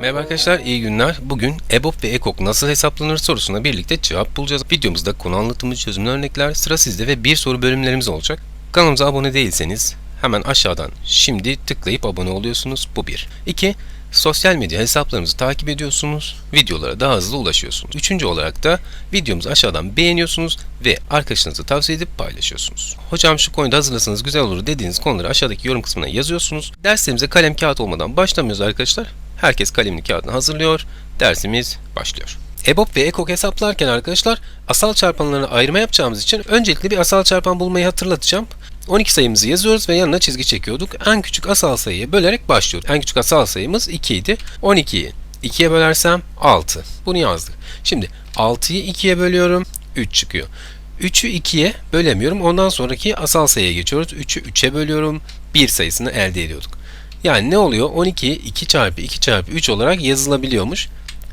Merhaba arkadaşlar, iyi günler. Bugün EBOB ve EKOK nasıl hesaplanır sorusuna birlikte cevap bulacağız. Videomuzda konu anlatımı, çözümlü örnekler, sıra sizde ve bir soru bölümlerimiz olacak. Kanalımıza abone değilseniz hemen aşağıdan şimdi tıklayıp abone oluyorsunuz. Bu bir. İki, sosyal medya hesaplarımızı takip ediyorsunuz. Videolara daha hızlı ulaşıyorsunuz. Üçüncü olarak da videomuzu aşağıdan beğeniyorsunuz ve arkadaşınıza tavsiye edip paylaşıyorsunuz. Hocam şu konuda hazırlasanız güzel olur dediğiniz konuları aşağıdaki yorum kısmına yazıyorsunuz. Derslerimize kalem kağıt olmadan başlamıyoruz arkadaşlar. Herkes kalemini kağıdını hazırlıyor. Dersimiz başlıyor. EBOB ve EKOK hesaplarken arkadaşlar asal çarpanlarını ayırma yapacağımız için öncelikle bir asal çarpan bulmayı hatırlatacağım. 12 sayımızı yazıyoruz ve yanına çizgi çekiyorduk. En küçük asal sayıya bölerek başlıyorduk. En küçük asal sayımız 2 idi. 12'yi 2'ye bölersem 6. Bunu yazdık. Şimdi 6'yı 2'ye bölüyorum. 3 çıkıyor. 3'ü 2'ye bölemiyorum. Ondan sonraki asal sayıya geçiyoruz. 3'ü 3'e bölüyorum. 1 sayısını elde ediyorduk. Yani ne oluyor? 12 2 çarpı 2 çarpı 3 olarak yazılabiliyormuş.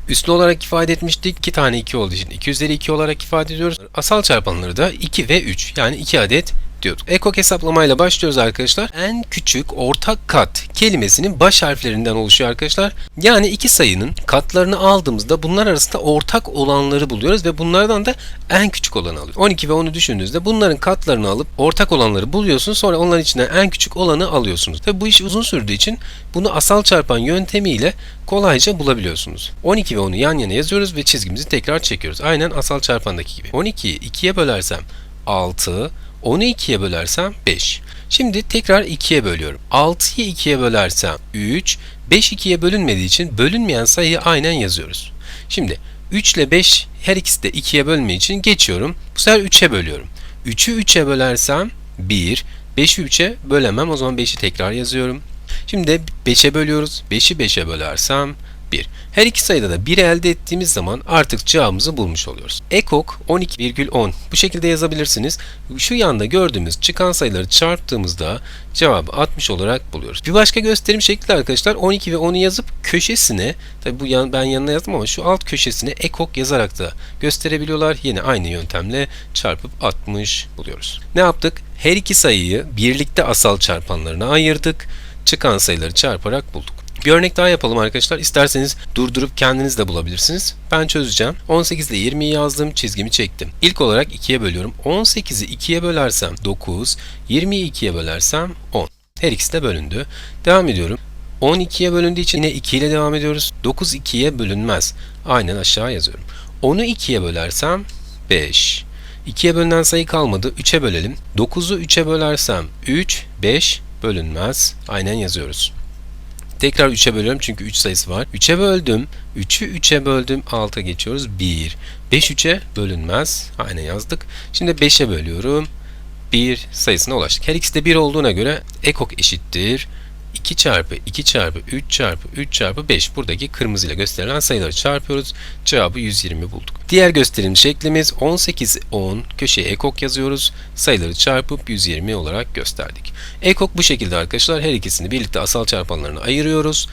Üslü olarak ifade etmiştik. 2 tane 2 olduğu için 2 üzeri 2 olarak ifade ediyoruz. Asal çarpanları da 2 ve 3 yani 2 adet diyorduk. Ekok hesaplamayla başlıyoruz arkadaşlar. En küçük ortak kat kelimesinin baş harflerinden oluşuyor arkadaşlar. Yani iki sayının katlarını aldığımızda bunlar arasında ortak olanları buluyoruz ve bunlardan da en küçük olanı alıyoruz. 12 ve 10'u düşündüğünüzde bunların katlarını alıp ortak olanları buluyorsunuz. Sonra onların içinden en küçük olanı alıyorsunuz. Tabi bu iş uzun sürdüğü için bunu asal çarpan yöntemiyle kolayca bulabiliyorsunuz. 12 ve 10'u yan yana yazıyoruz ve çizgimizi tekrar çekiyoruz. Aynen asal çarpandaki gibi. 12'yi 2'ye bölersem 6, 10'u 2'ye bölersem 5. Şimdi tekrar 2'ye bölüyorum. 6'yı 2'ye bölersem 3, 5 2'ye bölünmediği için bölünmeyen sayıyı aynen yazıyoruz. Şimdi 3 ile 5 her ikisi de 2'ye bölme için geçiyorum. Bu sefer 3'e bölüyorum. 3'ü 3'e bölersem 1, 5'i 3'e bölemem. O zaman 5'i tekrar yazıyorum. Şimdi de 5'e bölüyoruz. 5'i 5'e bölersem 1. Her iki sayıda da 1 elde ettiğimiz zaman artık cevabımızı bulmuş oluyoruz. Ekok 12,10 bu şekilde yazabilirsiniz. Şu yanda gördüğümüz çıkan sayıları çarptığımızda cevabı 60 olarak buluyoruz. Bir başka gösterim şekli arkadaşlar 12 ve 10'u yazıp köşesine tabi bu yan, ben yanına yazdım ama şu alt köşesine ekok yazarak da gösterebiliyorlar. Yine aynı yöntemle çarpıp 60 buluyoruz. Ne yaptık? Her iki sayıyı birlikte asal çarpanlarına ayırdık. Çıkan sayıları çarparak bulduk. Bir örnek daha yapalım arkadaşlar. İsterseniz durdurup kendiniz de bulabilirsiniz. Ben çözeceğim. 18 ile 20'yi yazdım. Çizgimi çektim. İlk olarak 2'ye bölüyorum. 18'i 2'ye bölersem 9. 20'yi 2'ye bölersem 10. Her ikisi de bölündü. Devam ediyorum. 10 2'ye bölündüğü için yine 2 ile devam ediyoruz. 9 2'ye bölünmez. Aynen aşağı yazıyorum. 10'u 2'ye bölersem 5. 2'ye bölünen sayı kalmadı. 3'e bölelim. 9'u 3'e bölersem 3, 5 bölünmez. Aynen yazıyoruz. Tekrar 3'e bölüyorum çünkü 3 sayısı var. 3'e böldüm. 3'ü 3'e böldüm. 6'a geçiyoruz. 1. 5 3'e bölünmez. Aynen yazdık. Şimdi 5'e bölüyorum. 1 sayısına ulaştık. Her ikisi de 1 olduğuna göre ekok eşittir. 2 çarpı 2 çarpı 3 çarpı 3 çarpı 5 buradaki kırmızıyla gösterilen sayıları çarpıyoruz. Cevabı 120 bulduk. Diğer gösterim şeklimiz 18 10 köşeye ekok yazıyoruz. Sayıları çarpıp 120 olarak gösterdik. Ekok bu şekilde arkadaşlar her ikisini birlikte asal çarpanlarına ayırıyoruz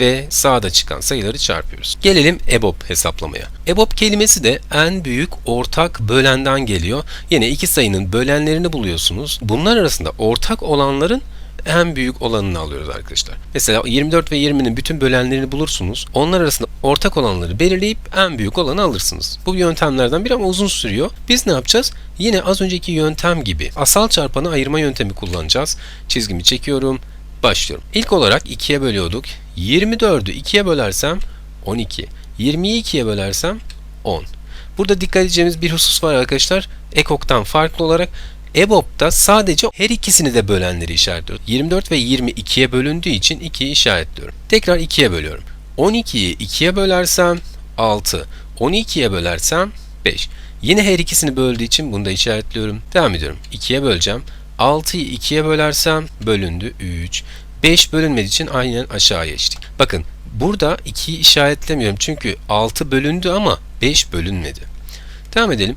ve sağda çıkan sayıları çarpıyoruz. Gelelim EBOB hesaplamaya. EBOB kelimesi de en büyük ortak bölenden geliyor. Yine iki sayının bölenlerini buluyorsunuz. Bunlar arasında ortak olanların en büyük olanını alıyoruz arkadaşlar. Mesela 24 ve 20'nin bütün bölenlerini bulursunuz. Onlar arasında ortak olanları belirleyip en büyük olanı alırsınız. Bu yöntemlerden biri ama uzun sürüyor. Biz ne yapacağız? Yine az önceki yöntem gibi asal çarpanı ayırma yöntemi kullanacağız. Çizgimi çekiyorum. Başlıyorum. İlk olarak 2'ye bölüyorduk. 24'ü 2'ye bölersem 12. 20'yi 2'ye bölersem 10. Burada dikkat edeceğimiz bir husus var arkadaşlar. Ekok'tan farklı olarak EBOB'da sadece her ikisini de bölenleri işaretliyoruz. 24 ve 22'ye bölündüğü için 2'yi işaretliyorum. Tekrar 2'ye bölüyorum. 12'yi 2'ye bölersem 6. 12'ye bölersem 5. Yine her ikisini böldüğü için bunu da işaretliyorum. Devam ediyorum. 2'ye böleceğim. 6'yı 2'ye bölersem bölündü 3. 5 bölünmediği için aynen aşağıya geçtik. Bakın burada 2'yi işaretlemiyorum çünkü 6 bölündü ama 5 bölünmedi. Devam edelim.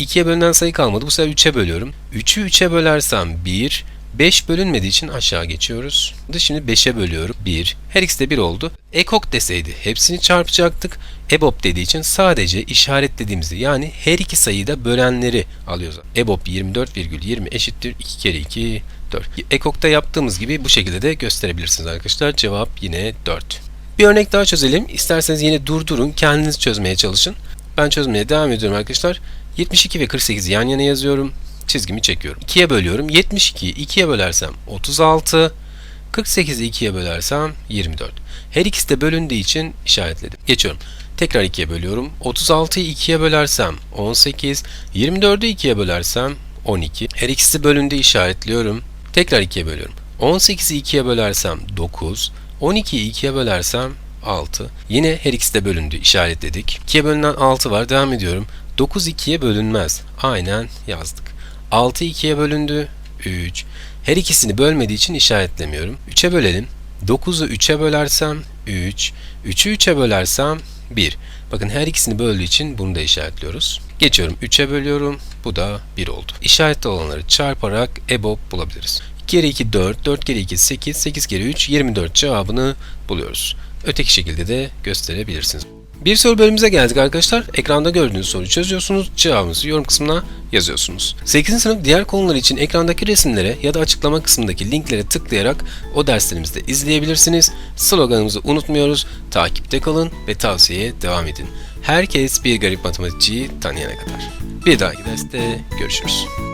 2'ye bölünen sayı kalmadı. Bu sefer 3'e bölüyorum. 3'ü 3'e bölersem 1. 5 bölünmediği için aşağı geçiyoruz. Şimdi 5'e bölüyorum. 1. Her ikisi de 1 oldu. Ekok deseydi hepsini çarpacaktık. EBOB dediği için sadece işaretlediğimizi yani her iki sayıyı da bölenleri alıyoruz. EBOB 24,20 eşittir 2 kere 2 4. Ekok'ta yaptığımız gibi bu şekilde de gösterebilirsiniz arkadaşlar. Cevap yine 4. Bir örnek daha çözelim. İsterseniz yine durdurun, kendiniz çözmeye çalışın. Ben çözmeye devam ediyorum arkadaşlar. 72 ve 48'i yan yana yazıyorum. Çizgimi çekiyorum. 2'ye bölüyorum. 72'yi 2'ye bölersem 36. 48'i 2'ye bölersem 24. Her ikisi de bölündüğü için işaretledim. Geçiyorum. Tekrar 2'ye bölüyorum. 36'yı 2'ye bölersem 18. 24'ü 2'ye bölersem 12. Her ikisi bölündüğü işaretliyorum. Tekrar 2'ye bölüyorum. 18'i 2'ye bölersem 9. 12'yi 2'ye bölersem 6. Yine her ikisi de bölündü işaretledik. 2'ye bölünen 6 var. Devam ediyorum. 9 2'ye bölünmez. Aynen yazdık. 6 2'ye bölündü. 3. Her ikisini bölmediği için işaretlemiyorum. 3'e bölelim. 9'u 3'e bölersem 3. 3'ü 3'e bölersem 1. Bakın her ikisini böldüğü için bunu da işaretliyoruz. Geçiyorum 3'e bölüyorum. Bu da 1 oldu. İşaretli olanları çarparak EBOB bulabiliriz. 2 kere 2 4, 4 kere 2 8, 8 kere 3 24 cevabını buluyoruz. Öteki şekilde de gösterebilirsiniz. Bir soru bölümümüze geldik arkadaşlar. Ekranda gördüğünüz soruyu çözüyorsunuz. Cevabınızı yorum kısmına yazıyorsunuz. 8. sınıf diğer konular için ekrandaki resimlere ya da açıklama kısmındaki linklere tıklayarak o derslerimizi de izleyebilirsiniz. Sloganımızı unutmuyoruz. Takipte kalın ve tavsiyeye devam edin. Herkes bir garip matematikçiyi tanıyana kadar. Bir dahaki derste görüşürüz.